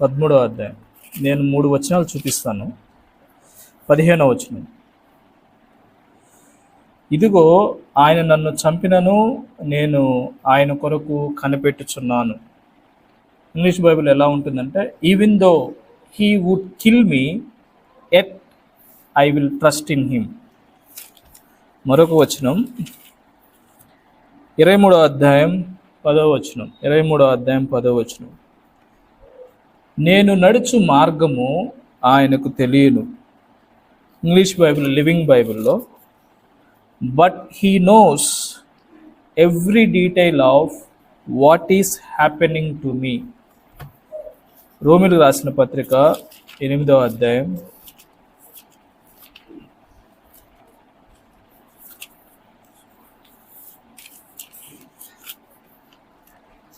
పదమూడో అధ్యాయం. నేను మూడు వచనాలు చూపిస్తాను. పదిహేనవ వచనం. ఇదిగో ఆయన నన్ను చంపినను నేను ఆయన కొరకు కనిపెట్టుచున్నాను. ఇంగ్లీష్ బైబిల్ ఎలా ఉంటుందంటే even though he would kill me yet I will trust in him మరొక వచనం. ఇరవై మూడో అధ్యాయం పదో వచనం. ఇరవై మూడో అధ్యాయం పదో వచనం. నేను నడుచు మార్గము ఆయనకు తెలియను. ఇంగ్లీష్ బైబిల్ లివింగ్ బైబిల్లో. But he knows every detail of what is happening to me రోమిలు రాసిన పత్రిక ఎనిమిదవ అధ్యాయం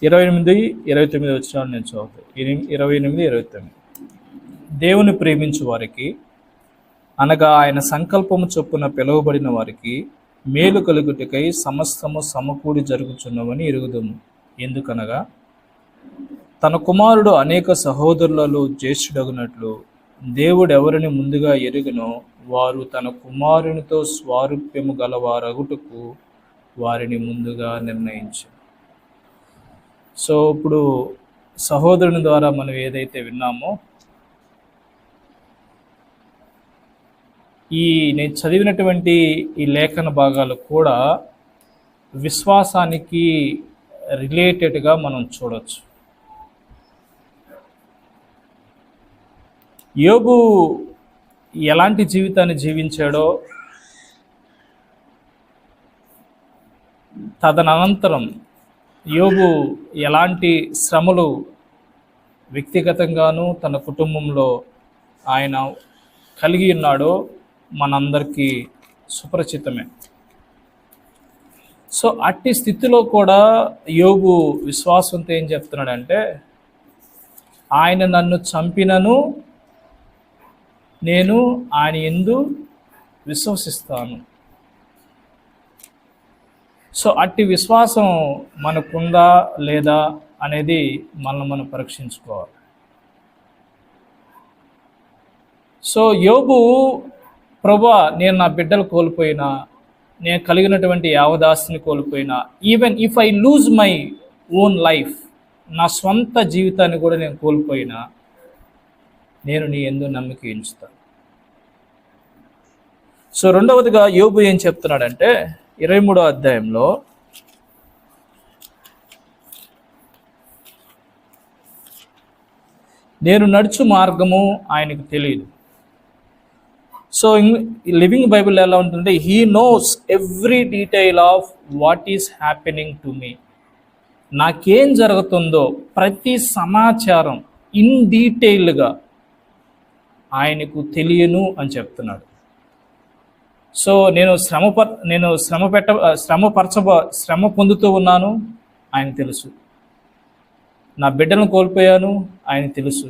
ఇరవై ఎనిమిది ఇరవై తొమ్మిది వచ్చిన నేను చదువుతాను ఎనిమిది ఇరవై ఎనిమిది ఇరవై తొమ్మిది. దేవుని ప్రేమించు వారికి అనగా ఆయన సంకల్పము చొప్పున పిలువబడిన వారికి మేలు కలుగుటకై సమస్తము సమకూడి జరుగుచున్నవని ఎరుగుదము. ఎందుకనగా తన కుమారుడు అనేక సహోదరులలో జ్యేష్ఠుడగునట్లు దేవుడు ఎవరిని ముందుగా ఎరిగినో వారు తన కుమారునితో స్వారూప్యము గలవారగుటకు వారిని ముందుగా నిర్ణయించారు సో ఇప్పుడు సహోదరుని ద్వారా మనం ఏదైతే విన్నామో ఈ నేను చదివినటువంటి ఈ లేఖన భాగాలు కూడా విశ్వాసానికి రిలేటెడ్గా మనం చూడవచ్చు యోగు ఎలాంటి జీవితాన్ని జీవించాడో తదనంతరం యోగు ఎలాంటి శ్రమలు వ్యక్తిగతంగాను తన కుటుంబంలో ఆయన కలిగి ఉన్నాడో మనందరికీ సుపరిచితమే. సో అట్టి స్థితిలో కూడా యోగు విశ్వాసంతో ఏం చెప్తున్నాడంటే ఆయన నన్ను చంపినను నేను ఆయన ఎందు విశ్వసిస్తాను. సో అట్టి విశ్వాసం మనకుందా లేదా అనేది మనల్ని మనం పరీక్షించుకోవాలి. సో యోగు ప్రభా నేను నా బిడ్డలు కోల్పోయినా నేను కలిగినటువంటి యావదాస్తిని కోల్పోయినా even if I lose my own life నా స్వంత జీవితాన్ని కూడా నేను కోల్పోయినా నేను నీ ఎందు నమ్మిక ఎంచుతాను. సో రెండవదిగా యోబు ఏం చెప్తున్నాడంటే ఇరవై మూడో అధ్యాయంలో నేను నడుచు మార్గము ఆయనకు తెలియదు సో లివింగ్ బైబిల్ ఎలా ఉంటుందంటే he knows every detail of what is happening to me నాకేం జరుగుతుందో ప్రతి సమాచారం ఇన్ డీటెయిల్గా ఆయనకు తెలియను అని చెప్తున్నాడు. సో నేను శ్రమ ప- నేను శ్రమ పెట్ట శ్రమ పరచబో శ్రమ పొందుతూ ఉన్నాను ఆయన తెలుసు. నా బిడ్డను కోల్పోయాను ఆయన తెలుసు.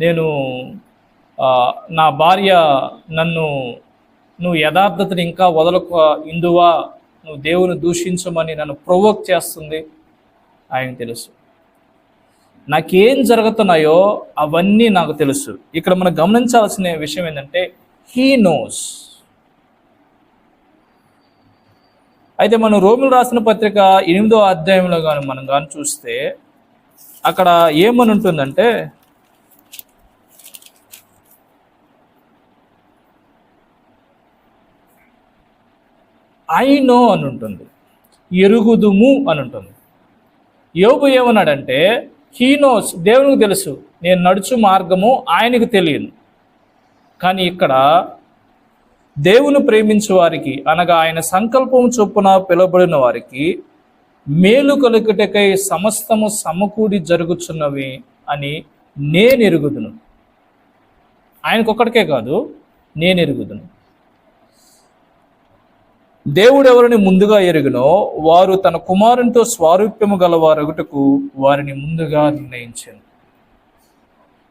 నేను నా భార్య నన్ను నువ్వు యథార్థతను ఇంకా వదలకు ఇందువా నువ్వు దేవుని దూషించమని నన్ను ప్రొవోక్ చేస్తుంది ఆయన తెలుసు. నాకేం జరుగుతున్నాయో అవన్నీ నాకు తెలుసు. ఇక్కడ మనం గమనించాల్సిన విషయం ఏంటంటే హీ నోస్ అయితే మనం రోమిలు రాసిన పత్రిక ఎనిమిదో అధ్యాయంలో కానీ మనం కానీ చూస్తే అక్కడ ఏమని ఉంటుందంటే ఐ నో అని ఉంటుంది ఎరుగుదుము అని ఉంటుంది యోగు ఏమన్నాడంటే హీ నోస్ దేవునికి తెలుసు. నేను నడుచు మార్గము ఆయనకు తెలియదు. కానీ ఇక్కడ దేవుని ప్రేమించు వారికి అనగా ఆయన సంకల్పం చొప్పున పిలువబడిన వారికి మేలు కలుగుటకై సమస్తము సమకూడి జరుగుచున్నవి అని నేను ఎరుగుదును ఆయనకొక్కడికే కాదు నేను ఎరుగుదును దేవుడు ఎవరిని ముందుగా ఎరుగునో వారు తన కుమారునితో స్వారూప్యము గలవారగుటకు వారిని ముందుగా నిర్ణయించాను.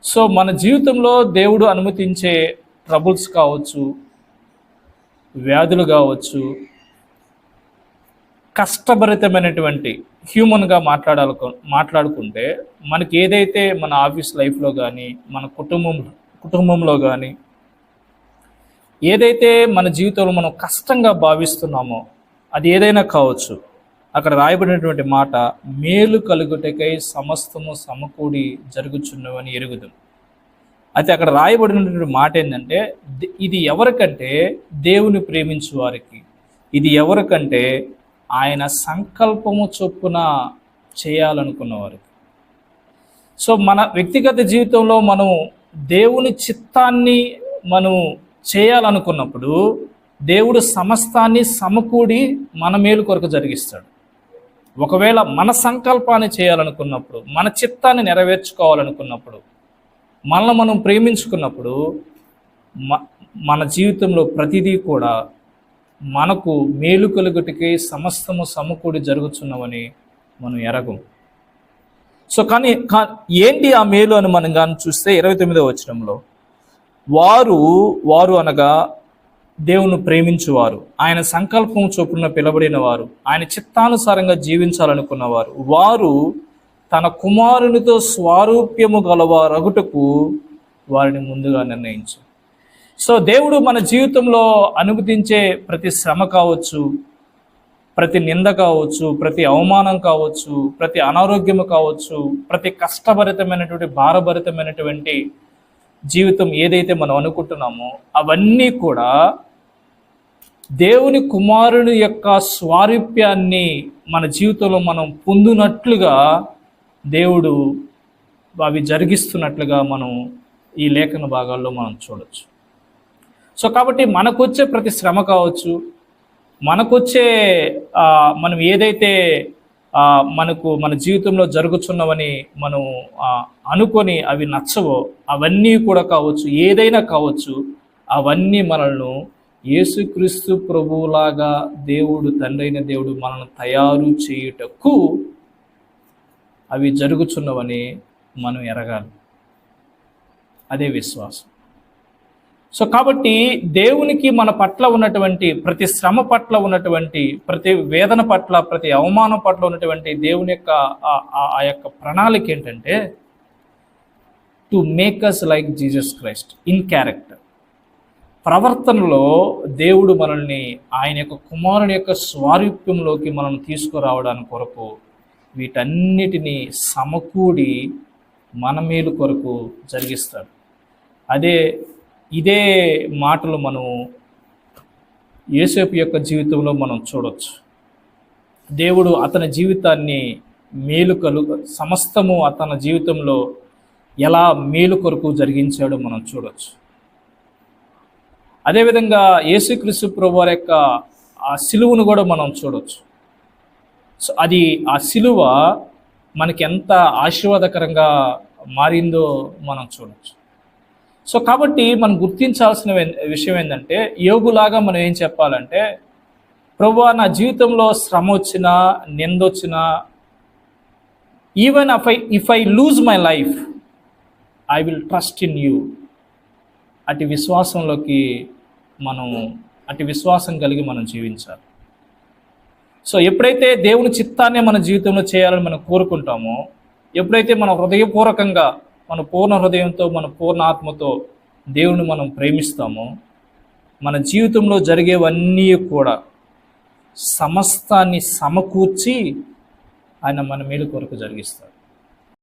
సో మన జీవితంలో దేవుడు అనుమతించే ట్రబుల్స్ కావచ్చు వ్యాధులు కావచ్చు కష్టభరితమైనటువంటి హ్యూమన్గా మాట్లాడాలకు మాట్లాడుకుంటే మనకి ఏదైతే మన ఆఫీస్ లైఫ్లో కానీ మన కుటుంబం కుటుంబంలో కానీ ఏదైతే మన జీవితంలో మనం కష్టంగా భావిస్తున్నామో అది ఏదైనా కావచ్చు. అక్కడ రాయబడినటువంటి మాట మేలు కలుగుటకై సమస్తము సమకూడి జరుగుచున్నవని ఎరుగుదు. అయితే అక్కడ రాయబడినటువంటి మాట ఏంటంటే ఇది ఎవరికంటే? దేవుని ప్రేమించు వారికి. ఇది ఎవరికంటే? ఆయన సంకల్పము చొప్పున చేయాలనుకున్న వారికి. సో మన వ్యక్తిగత జీవితంలో మనం దేవుని చిత్తాన్ని మనం చేయాలనుకున్నప్పుడు దేవుడు సమస్తాన్ని సమకూడి మన మేలు కొరకు జరిగిస్తాడు. ఒకవేళ మన సంకల్పాన్ని చేయాలనుకున్నప్పుడు మన చిత్తాన్ని నెరవేర్చుకోవాలనుకున్నప్పుడు మనల్ని మనం ప్రేమించుకున్నప్పుడు మ- మన జీవితంలో ప్రతిదీ కూడా మనకు మేలు కలుగుటికి సమస్తము సమకూడి జరుగుతున్నవని మనం ఎరగం. సో కానీ కా- ఏంటి ఆ మేలు అని మనం కానీ చూస్తే ఇరవై తొమ్మిదో వచనంలో వారు వారు అనగా దేవుని ప్రేమించువారు. ఆయన సంకల్పం చొప్పున పిలబడిన వారు ఆయన చిత్తానుసారంగా జీవించాలనుకున్నవారు. వారు తన కుమారునితో స్వారూప్యము గలవారగుటకు వారిని ముందుగా నిర్ణయించు. సో దేవుడు మన జీవితంలో అనుమతించే ప్రతి శ్రమ కావచ్చు ప్రతి నింద కావచ్చు ప్రతి అవమానం కావచ్చు ప్రతి అనారోగ్యము కావచ్చు ప్రతి కష్టభరితమైనటువంటి భారభరితమైనటువంటి జీవితం ఏదైతే మనం అనుకుంటున్నామో అవన్నీ కూడా దేవుని కుమారుని యొక్క స్వారూప్యాన్ని మన జీవితంలో మనం పొందినట్లుగా దేవుడు అవి జరిగిస్తున్నట్లుగా మనం ఈ లేఖన భాగాల్లో మనం చూడొచ్చు. సో కాబట్టి మనకొచ్చే ప్రతి శ్రమ కావచ్చు మనకొచ్చే మనం ఏదైతే మనకు మన జీవితంలో జరుగుతున్నవని మనం అనుకొని అవి నచ్చవో అవన్నీ కూడా కావచ్చు ఏదైనా కావచ్చు అవన్నీ మనల్ని యేసుక్రీస్తు ప్రభువులాగా దేవుడు తండ్రైన దేవుడు మనల్ని తయారు చేయుటకు అవి జరుగుచున్నవని మనం ఎరగాలి. అదే విశ్వాసం. సో కాబట్టి దేవునికి మన పట్ల ఉన్నటువంటి ప్రతి శ్రమ పట్ల ఉన్నటువంటి ప్రతి వేదన పట్ల ప్రతి అవమానం పట్ల ఉన్నటువంటి దేవుని యొక్క ఆ- ఆ యొక్క ప్రణాళిక ఏంటంటే to make us like Jesus Christ in character ప్రవర్తనలో దేవుడు మనల్ని ఆయన యొక్క కుమారుని యొక్క స్వారూప్యంలోకి మనం తీసుకురావడానికి కొరకు వీటన్నిటినీ సమకూడి మన మేలు కొరకు జరిగిస్తాడు. అదే ఇదే మాటలు మనం యేసేపు యొక్క జీవితంలో మనం చూడవచ్చు దేవుడు అతని జీవితాన్ని మేలు కలు సమస్తము అతని జీవితంలో ఎలా మేలు కొరకు జరిగించాడో మనం చూడవచ్చు అదేవిధంగా యేసుక్రీస్తు ప్రభు వారి యొక్క ఆ సిలువను కూడా మనం చూడవచ్చు సో అది ఆ సిలువ మనకి ఎంత ఆశీర్వాదకరంగా మారిందో మనం చూడవచ్చు సో కాబట్టి మనం గుర్తించాల్సిన విషయం ఏంటంటే యోగులాగా మనం ఏం చెప్పాలంటే ప్రభు నా జీవితంలో శ్రమ వచ్చినా నిందొచ్చినా even if I if I lose my life I will trust in you అటు విశ్వాసంలోకి మనం అటు విశ్వాసం కలిగి మనం జీవించాలి. సో ఎప్పుడైతే దేవుని చిత్తాన్ని మన జీవితంలో చేయాలని మనం కోరుకుంటామో ఎప్పుడైతే మన హృదయపూర్వకంగా మన పూర్ణ హృదయంతో మన పూర్ణ ఆత్మతో దేవుని మనం ప్రేమిస్తామో మన జీవితంలో జరిగేవన్నీ కూడా సమస్తాన్ని సమకూర్చి ఆయన మన మేలు కొరకు జరిగిస్తాడు